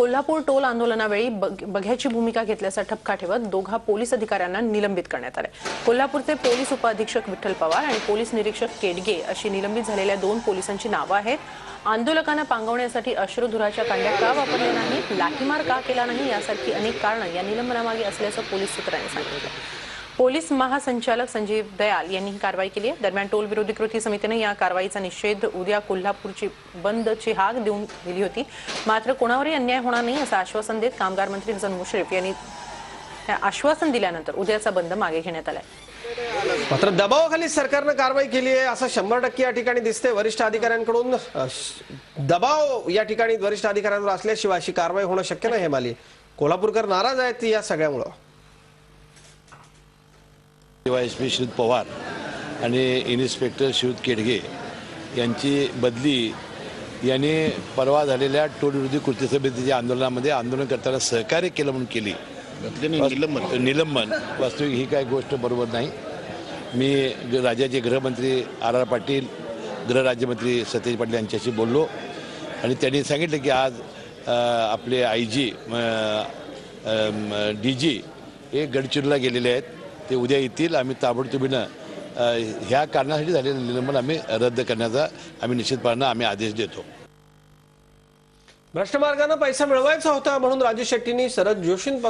Kolhapur toll आंदोलनावेळी बग- बघ्याची भूमिका घेतल्याचा ठपका ठेवत दोघा पोलीस अधिकाऱ्यांना निलंबित करण्यात आले. कोल्हापूरचे पोलीस उपअधीक्षक विठ्ठल पवार आणि पोलीस निरीक्षक केडगे अशी निलंबित झालेल्या दोन पोलिसांची नावं आहेत. आंदोलकांना पांगवण्यासाठी अश्रुधुराच्या कांड्या का वापरल्या नाही लाठीमार का केला नाही? यासारखी अनेक कारणं या निलंबनामागे असल्याचं पोलीस सूत्रांनी सांगितलं. पोलीस महासंचालक संजीव दयाल यांनी ही कारवाई केली आहे. दरम्यान टोल विरोधी कृती समितीने या कारवाईचा निषेध उद्या कोल्हापूरची बंदची हाक देऊन दिली होती. मात्र कोणावरही अन्याय होणार नाही असं आश्वासन देत कामगार मंत्री हसन मुश्रीफ यांनी आश्वासन दिल्यानंतर उद्याचा बंद मागे घेण्यात आलाय. मात्र दबावाखाली सरकारनं कारवाई केली आहे असं शंभर टक्के या ठिकाणी दिसते वरिष्ठ अधिकाऱ्यांकडून दबाव या ठिकाणी वरिष्ठ अधिकाऱ्यांवर असल्याशिवाय अशी कारवाई होणं शक्य नाही हेमाली. कोल्हापूरकर नाराज आहेत या सगळ्यामुळं. एस पी श्रीयुत पवार आणि इन्स्पेक्टर श्रीयुत केडगे यांची बदली यांनी परवा झालेल्या टोल विरोधी कृती समितीच्या आंदोलनामध्ये आंदोलन करताना सहकार्य केलं म्हणून केली. निलंबन. निलंबन. वास्तविक ही काय गोष्ट बरोबर नाही. मी राज्याचे गृहमंत्री आर आर पाटील गृहराज्यमंत्री सतेज पाटील यांच्याशी बोललो आणि त्यांनी सांगितलं की आज आपले आय जी डी जी हे गडचिरोलीला गेलेले आहेत. ते उद्या येतील. आम्ही ताबडतोबीनं ह्या कारणासाठी झालेलं निलंबन आम्ही रद्द करण्याचा आम्ही निश्चितपणानं आम्ही आदेश देतो. भ्रष्ट मार्गाने पैसा मिळवायचा होता म्हणून राजू शेट्टींनी शरद जोशींपासून